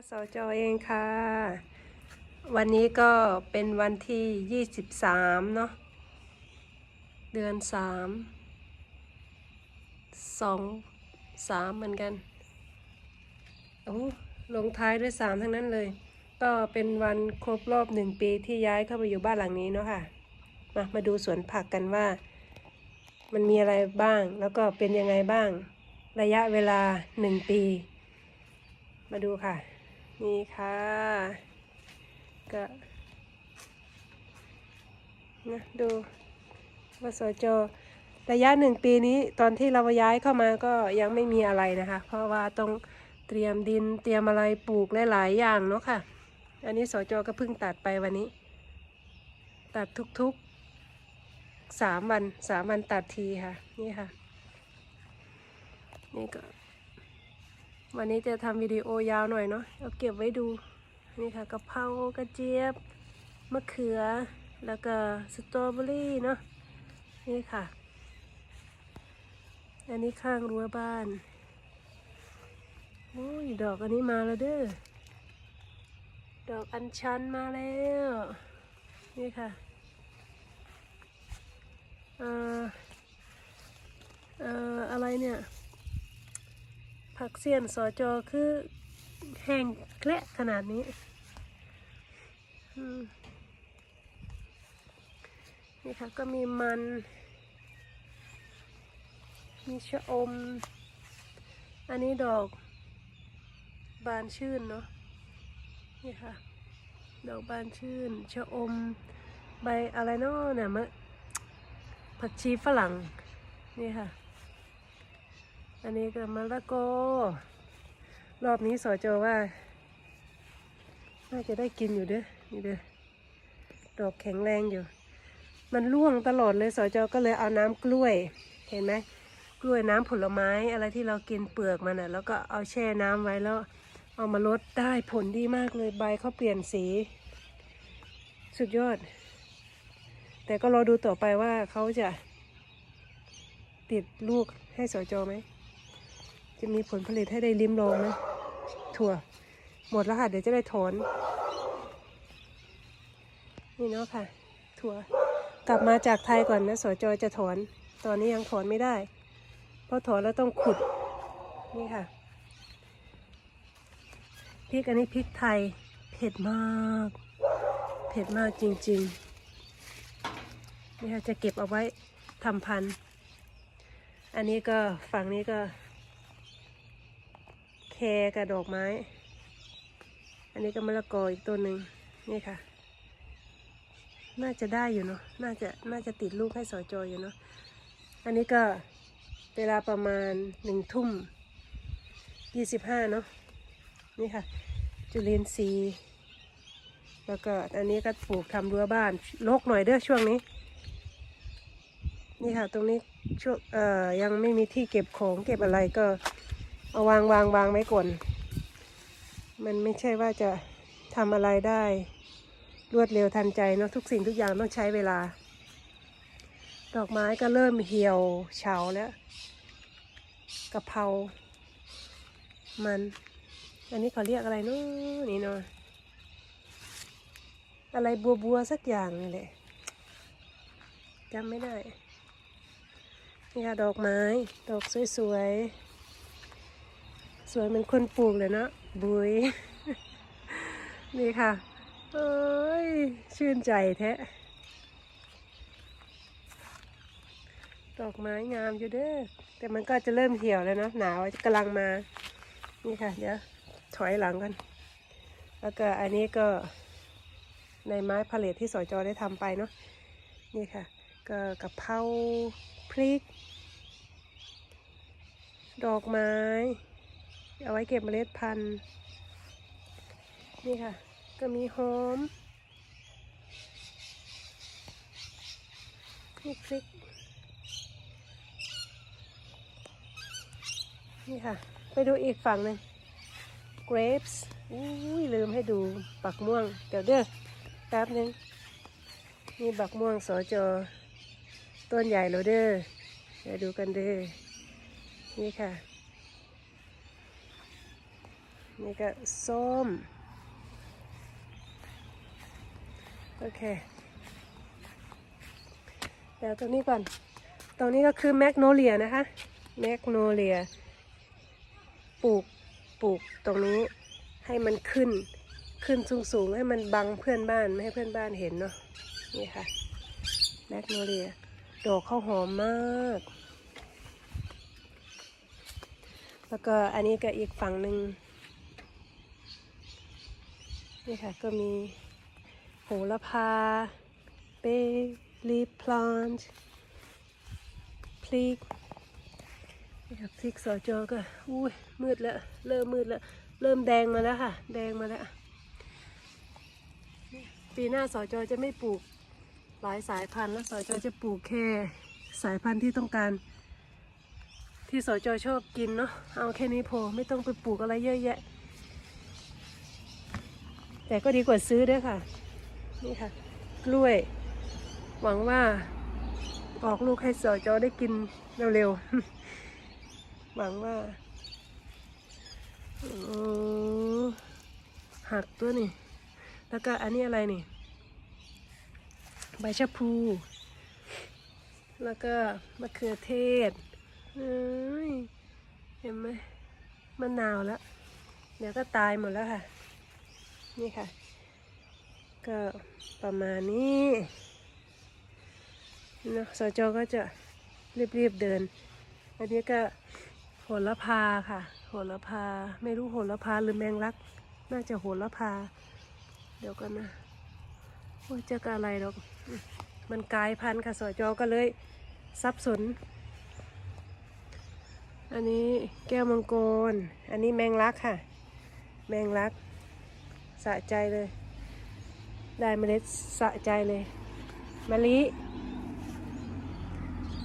สจอเองค่ะ วันนี้ก็เป็นวันที่ 23 เนาะเดือน 3 2 3 เหมือนกันโอ้ลงท้ายด้วย 3 ทั้งนั้นเลย ก็เป็นวันครบรอบหนึ่งปีที่ย้ายเข้ามาอยู่บ้านหลังนี้เนาะค่ะ มามาดูสวนผักกันว่า มันมีอะไรบ้าง แล้วก็เป็นยังไงบ้าง ระยะเวลาหนึ่งปีมาดูค่ะ นี่ค่ะ ก็นะดูวสจระยะหนึ่งปีนี้ตอนที่เราย้ายเข้ามาก็ยังไม่มีอะไรนะคะ เพราะว่าต้องเตรียมดินเตรียมอะไรปลูกหลายๆอย่างเนาะค่ะ อันนี้สจก็เพิ่งตัดไปวันนี้ ตัดทุกๆสามวันสามวันตัดทีค่ะ นี่ค่ะ นี่ก็ วันนี้จะทำวิดีโอยาวหน่อยเนาะเอาเก็บไว้ดูนี่ค่ะกะเพรากระเจี๊ยบมะเขือแล้วก็สตรอเบอรี่เนาะนี่ค่ะ อันนี้ข้างรั้วบ้านโอ้ยดอกอันนี้มาแล้วเด้อดอกอัญชันมาแล้วนี่ค่ะเอ่อเอ่ออะไรเนี่ย ผักเสียนสอจอคือแห้งแกละขนาดนี้นี่ค่ะก็มีมัน มีชะอม อันนี้ดอกบานชื่นเนาะนี่ค่ะ ดอกบานชื่น ชะอม ใบอะไรเนาะเนี่ยมะผักชีฝรั่ง นี่ค่ะ อันนี้ก็มะละกอรอบนี้สอจอว่า น่าจะได้กินอยู่เด้อนี่เด้อดอกแข็งแรงอยู่ มันร่วงตลอดเลยสอจอก็เลยเอาน้ำกล้วย เห็นไหมกล้วยน้ำผลไม้อะไรที่เรากินเปลือกมันอะ แล้วก็เอาแช่น้ำไว้แล้ว เอามาลดได้ผลดีมากเลยใบเขาเปลี่ยนสี สุดยอด แต่ก็รอดูต่อไปว่าเขาจะติดลูกให้สอจอไหม จะมีผลผลิตให้ได้ลิ้มลองไหมถั่ว หมดแล้วค่ะ เดี๋ยวจะได้ถอน นี่เนาะค่ะ ถั่ว กลับมาจากไทยก่อนนะสจอยจะถอน ตอนนี้ยังถอนไม่ได้ เพราะถอนแล้วต้องขุด นี่ค่ะ พริกอันนี้พริกไทย เผ็ดมาก เผ็ดมากจริง ๆ นี่ค่ะจะเก็บเอาไว้ทำพันธุ์อันนี้ก็ฝั่งนี้ก็ ครกับดอกไม้ อันนี้ก็มะละกออีกตัวหนึ่งนี่ค่ะ น่าจะได้อยู่เนาะ น่าจะ น่าจะติดลูกให้สอจอยอยู่เนาะ อันนี้ก็เวลาประมาณหนึ่งทุ่มยี่สิบห้าเนาะ นี่ค่ะ จุลินทรีย์ แล้วก็อันนี้ก็ปลูกทำรั้วบ้านรกหน่อยเด้อช่วงนี้ นี่ค่ะ ตรงนี้ช่วงเอ่อยังไม่มีที่เก็บของเก็บอะไรก็ เอาวางวางวางไว้ก่อน มันไม่ใช่ว่าจะทำอะไรได้ รวดเร็วทันใจเนาะทุกสิ่งทุกอย่างต้องใช้เวลา ดอกไม้ก็เริ่มเหี่ยวเฉาแล้วกะเพรา มัน อันนี้เขาเรียกอะไรเนาะนี่เนาะอะไรบัวบัวสักอย่างนี่แหละจำไม่ได้ นี่ค่ะดอกไม้ ดอกสวยๆ สวยเหมือนคนปลูกเลยเนาะบุยนี่ค่ะเอ้ยชื่นใจแท้ดอกไม้งามอยู่เด้อแต่มันก็จะเริ่มเหี่ยวแล้วเนาะหนาวกำลังมา นี่ค่ะ เดี๋ยวถอยหลังกัน แล้วก็อันนี้ก็ในไม้พาเลทที่สอยจอได้ทำไปเนาะนี่ค่ะ ก็กะเพราพริก ดอกไม้ เอาไว้เก็บเมล็ดพันธุ์ นี่ค่ะ ก็มีหอมนี่พริก นี่ค่ะ ไปดูอีกฝั่งหนึ่ง grapes อุ้ยลืมให้ดูบักม่วง เดี๋ยวเด้อแป๊บนึงนี่บักม่วงสอจอ ต้นใหญ่แล้วเด้อเดี๋ยวดูกันเด้อนี่ค่ะ นี่ก็ส้ม โอเค เดี๋ยวตรงนี้ก่อน ตรงนี้ก็คือแมกโนเลียนะคะ แมกโนเลีย ปลูก ปลูกตรงนี้ให้มันขึ้น ขึ้นสูงๆให้มันบังเพื่อนบ้าน ไม่ให้เพื่อนบ้านเห็นเนาะ นี่ค่ะ แมกโนเลีย ดอกข้าวหอมมากแล้วก็อันนี้ก็อีกฝั่งหนึ่ง นี่ค่ะก็มีโหระพา เบลีพลานต์พริกนี่ค่ะพริกสอจอก็อุ้ยมืดแล้วเริ่มมืดแล้ว เริ่มแดงมาแล้วค่ะ แดงมาแล้ว ปีหน้าสอจอจะไม่ปลูกหลายสายพันธุ์แล้วสอจอจะปลูกแค่สายพันธุ์ที่ต้องการที่สอจอชอบกินเนาะเอาแค่นี้พอไม่ต้องไปปลูกอะไรเยอะแยะ แต่ก็ดีกว่าซื้อด้วยค่ะ นี่ค่ะ กล้วย หวังว่า ออกลูกให้สอจอได้กินเร็วๆ หวังว่าหักตัวนี่ แล้วก็อันนี้อะไรนี่ ใบชะพู แล้วก็มะเขือเทศเห็นไหมมะนาวแล้ว เดี๋ยวก็ตายหมดแล้วค่ะ นี่ค่ะ ก็ประมาณนี้นะสจก็จะรีบๆเดิน อันนี้ก็โหระพาค่ะ โหระพา ไม่รู้โหระพาหรือแมงลัก น่าจะโหระพา เดี๋ยวกันนะว่าจะกอะไรหรอกมมันกลายพันธุ์ค่ะ สจก็เลยสับสน อันนี้แก้วมังกร อันนี้แมงลักค่ะ แมงลัก สะใจเลย ได้เมล็ดสะใจเลยมะลิ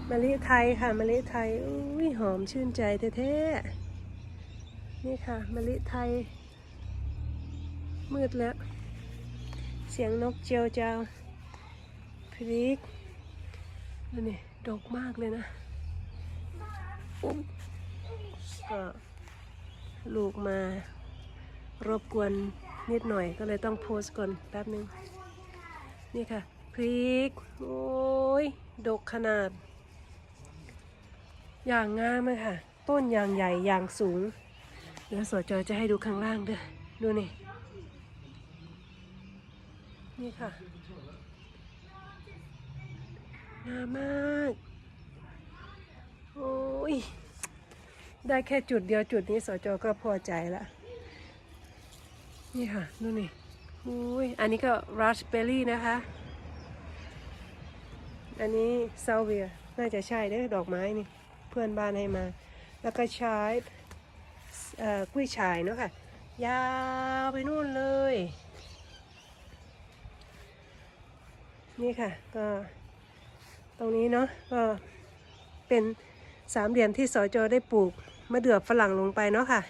มะลิไทยค่ะมะลิไทยอุ้ยหอมชื่นใจแท้ๆนี่ค่ะมะลิไทย มืดแล้ว เสียงนกเจียวเจ้าวพริกดูนี่ดกมากเลยนะอุ๊บก็ลูกมารบกวน นิดหน่อยก็เลยต้องโพสก่อนแป๊บนึง นี่ค่ะ พริก โอ้ย ดกขนาด อย่างงามเลยค่ะ ต้นอย่างใหญ่อย่างสูง เดี๋ยวสวจอยจะให้ดูข้างล่างด้วยดูนี่ นี่ค่ะงามมาก โอ้ย ได้แค่จุดเดียวจุดนี้สจก็พอใจละ นี่ค่ะดูนี่อุ้ยอันนี้ก็ราสเบอร์รี่นะคะ อันนี้ซาเวียน่าจะใช่เด้อดอกไม้นี่ เพื่อนบ้านให้มา แล้วก็ใช้กุ้ยช่ายเนาะค่ะ ยาวไปนู่นเลย นี่ค่ะก็ตรงนี้เนาะก็เป็นสามเหลี่ยมที่สอจได้ปลูกมะเดื่อฝรั่งลงไปเนาะค่ะ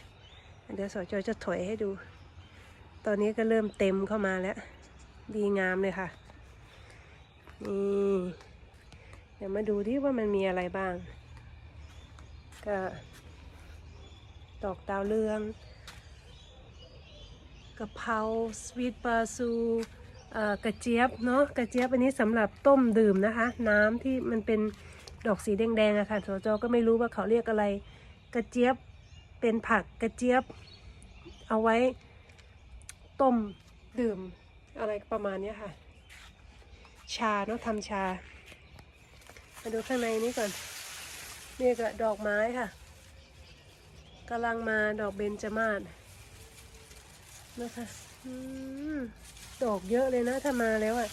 เดี๋ยวสอจจะถอยให้ดู ตอนนี้ก็เริ่มเต็มเข้ามาแล้ว ดีงามเลยค่ะ นี่เดี๋ยวมาดูที่ว่ามันมีอะไรบ้าง ก็ดอกดาวเรืองกะเพราสวีทปลาซูกระเจี๊ยบเนาะกระเจี๊ยบอันนี้สำหรับต้มดื่มนะคะ น้ำที่มันเป็นดอกสีแดงๆอะค่ะสจก็ไม่รู้ว่าเขาเรียกอะไร กระเจี๊ยบเป็นผักกระเจี๊ยบ เอาไว้ ต้มดื่มอะไรประมาณนี้ค่ะ ชาเนาะทำชา มาดูข้างในนี้ก่อน นี่ก็ดอกไม้ค่ะกำลังมาดอกเบญจมาศนะคะอดอกเยอะเลยนะถ้ามาแล้วอะ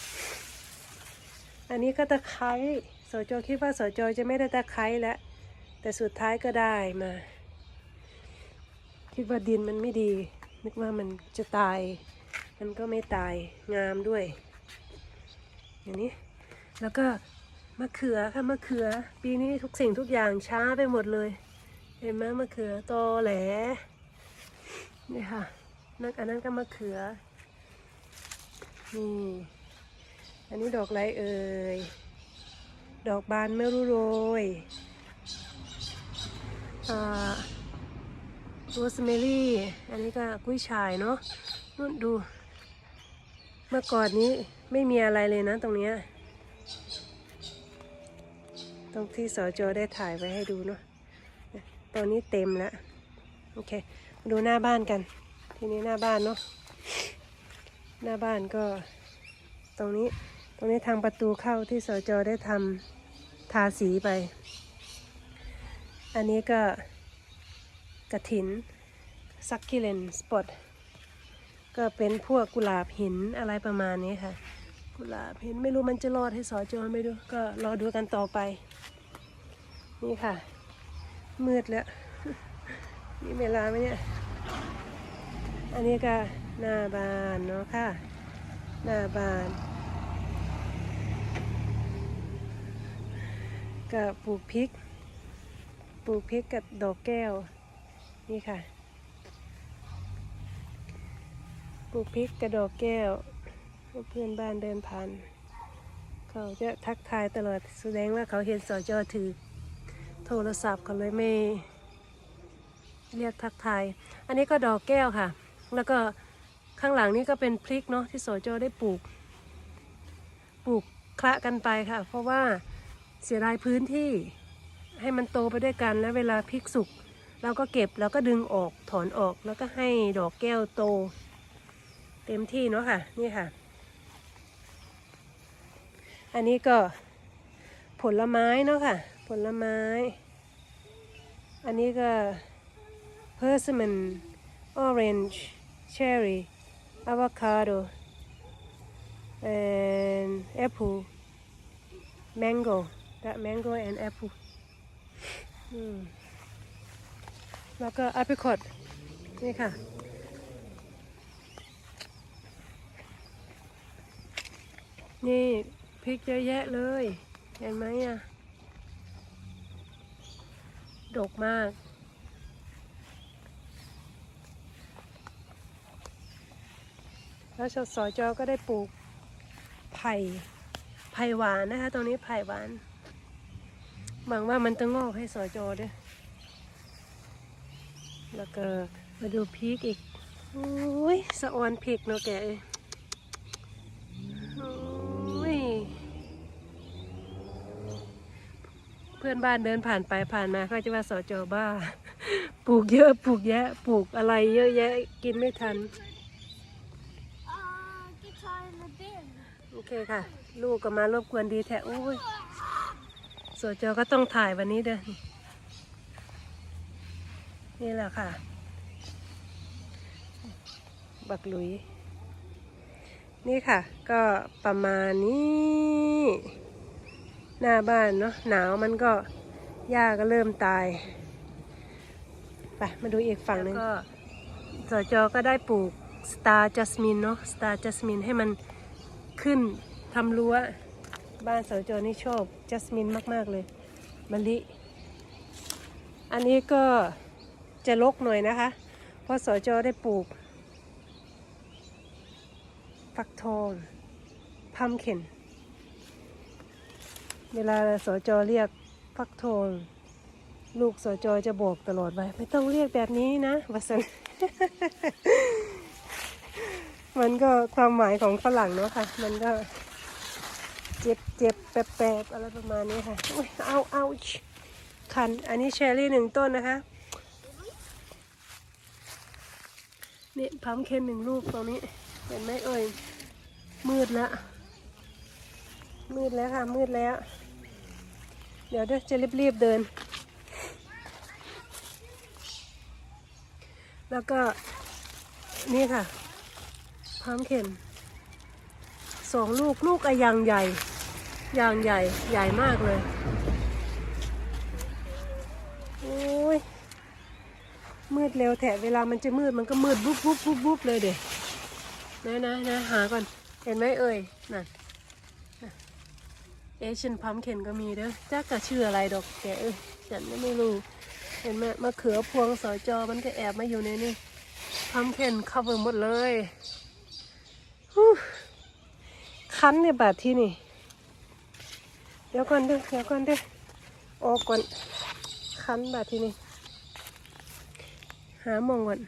อันนี้ก็ตะไคร้สจคิดว่าสจจะไม่ได้ตะไคร้แล้ว แต่สุดท้ายก็ได้มา คิดว่าดินมันไม่ดี นึกว่ามันจะตาย มันก็ไม่ตายงามด้วย อย่างนี้ แล้วก็มะเขือค่ะมะเขือ ปีนี้ทุกสิ่งทุกอย่างช้าไปหมดเลย เห็นไหมมะเขือตอแหลนี่ค่ะนั่นอันนั้นก็มะเขือนี่อันนี้ดอกไรเอ่ยดอกบานไม่รู้โรยอ่า โรสแมรี่ อันนี้ก็กุ้ยช่ายเนาะนู่นดู เมื่อก่อนนี้ไม่มีอะไรเลยนะตรงเนี้ย ตรงที่สจได้ถ่ายไว้ให้ดูเนาะ ตอนนี้เต็มแล้ว โอเคมาดูหน้าบ้านกัน ทีนี้หน้าบ้านเนาะ หน้าบ้านก็ ตรงนี้ ตรงนี้ทางประตูเข้าที่สจได้ทำทาสีไป อันนี้ก็ กระถินซักคิเลนสปอตก็เป็นพวกกุหลาบหินอะไรประมาณนี้ค่ะ กุหลาบหินไม่รู้มันจะรอดให้สอจอไม่รู้ก็รอดูกันต่อไป นี่ค่ะ มืดแล้วมีเวลาไหมเนี่ย อันนี้ก็หน้าบานเนาะค่ะ หน้าบาน ก็ปลูกพริก ปลูกพริกกับดอกแก้ว นี่ค่ะ ปลูกพริกกับดอกแก้ว เพื่อนบ้านเดินผ่าน เขาจะทักทายตลอด แสดงว่าเขาเห็นสจอถือ โทรศัพท์เขาเลยไม่ เรียกทักทาย อันนี้ก็ดอกแก้วค่ะ แล้วก็ข้างหลังนี่ก็เป็นพริกเนาะที่สจได้ปลูก ปลูกคละกันไปค่ะ เพราะว่าเสียดายพื้นที่ให้มันโตไปด้วยกันแล้วเวลาพริกสุก เราก็เก็บแล้วก็ดึงออกถอนออกแล้วก็ให้ดอกแก้วโต เต็มที่เนาะค่ะนี่ค่ะ อันนี้ก็ผลไม้เนาะค่ะ ผลไม้ อันนี้ก็ persimmon orange cherry avocado and apple mango that mango and apple อืม แล้วก็ apricot นี่ค่ะ นี่พริกเยอะแยะเลย เห็นไหมอะ ดกมากแล้วชสจก็ได้ปลูกไผ่ไผ่หวานนะคะ ตรงนี้ไผ่หวานหวังว่ามันจะงอกให้สจด้วย แล้วก็มาดูพริกอีกโอ้ยสะออนพริกเนาะแกเอ้ยโอ้ยเพื่อนบ้านเดินผ่านไปผ่านมาเขาจะว่าสจบ้า ปลูกเยอะปลูกแยะปลูกอะไรเยอะแยะกินไม่ทัน Uh, guitar in the bin. โอเคค่ะ ลูกก็มารบกวนดีแท้โอ้ยสวจอก็ต้องถ่ายวันนี้เด้อ นี่แหละค่ะ บักหลุย นี่ค่ะ ก็ประมาณนี้ หน้าบ้านเนาะหนาวมันก็หญ้าก็เริ่มตาย ไปมาดูอีกฝั่งหนึงก็สจก็ได้ปลูกสตาร์จัสมินเนาะสตาร์จัสมินให้มันขึ้นทำรั้วบ้านสาวโจนี่ชอบจัสมินมาก ๆ เลยมะลิ อันนี้ก็ จะลกหน่อยนะคะ เพราะสจได้ปลูกฟักทองพัมเข็น เวลาสจเรียกฟักทองลูกสจจะบอกตลอดไว้ไม่ต้องเรียกแบบนี้นะวสันมันก็ความหมายของฝรั่งเนาะค่ะ มันก็เจ็บเจ็บแปบๆอะไรประมาณนี้ค่ะ เอาเอาคัน อันนี้เชอรี่หนึ่งต้นนะคะ นี่พัมเคนหนึ่งลูกตรงนี้ เห็นไหมเอ่ย มืดแล้วมืดแล้วค่ะ มืดแล้ว เดี๋ยวเดี๋ยวจะรีบๆเดิน แล้วก็ นี่ค่ะพร้อมเข็มสองลูกลูกอะยางใหญ่ยางใหญ่ใหญ่มากเลยโอ้ย มืดเร็วแถะเวลามันจะมืดมันก็มืดบุ๊บบุ๊บบุ๊บบุ๊บเลยเด็นะนะนะหาก่อน เห็นไหมเอ่ยนั่นเอชินพัมเข็นก็มีเด้อจ้ากะชื่ออะไรดอกแกเอ้ยฉันก็ไม่รู้ เห็นไหมมะเขือพวงสอจอมันก็แอบมาอยู่ในนี่พัมเข็น cover หมดเลยฮู้คันเนี่ยบาดที่นี่ เดี๋ยวก่อนเด้อเดี๋ยวก่อนเด้อออกก่อนคันบาดที่นี่ หามองก่อน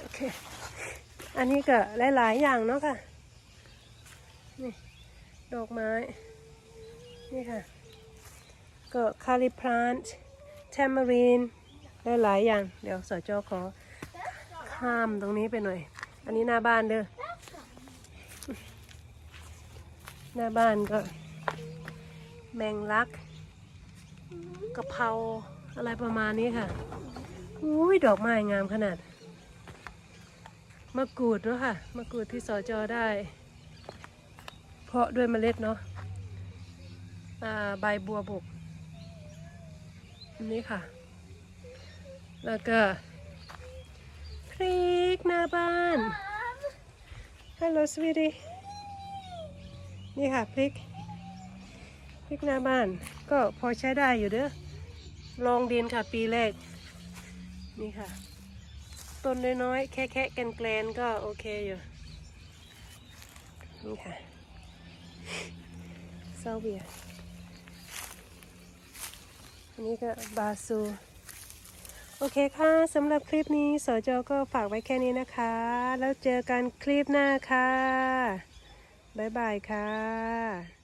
โอเค อันนี้ก็หลาย ๆ อย่างเนาะค่ะ นี่ ดอกไม้ นี่ค่ะ ก็คาลิพรานต์แทมารีนหลาย ๆ อย่าง เดี๋ยวสจขอข้ามตรงนี้ไปหน่อย อันนี้หน้าบ้านเด้อ หน้าบ้านก็ แมงลักกะเพราอะไรประมาณนี้ค่ะ อุ้ยดอกไม้งามขนาด มะกรูดเนาะค่ะ มะกรูดที่สอจอได้ เพาะด้วยเมล็ดเนาะใบบัวบกนนี้ค่ะ แล้วก็พริกหน้าบ้าน ฮัลโหลสวีดีนี่ค่ะพริกพริกหน้าบ้านก็พอใช้ได้อยู่เด้อลองดินค่ะปีแรก นี่ค่ะ ต้นน้อยๆ แค่แค่แกนแกลนๆก็โอเคอยู่ นี่ค่ะเซาเบียอันนี้ก็บาซู โอเคค่ะสำหรับคลิปนี้สจก็ฝากไว้แค่นี้นะคะ แล้วเจอกันคลิปหน้าค่ะ บ๊ายบายค่ะ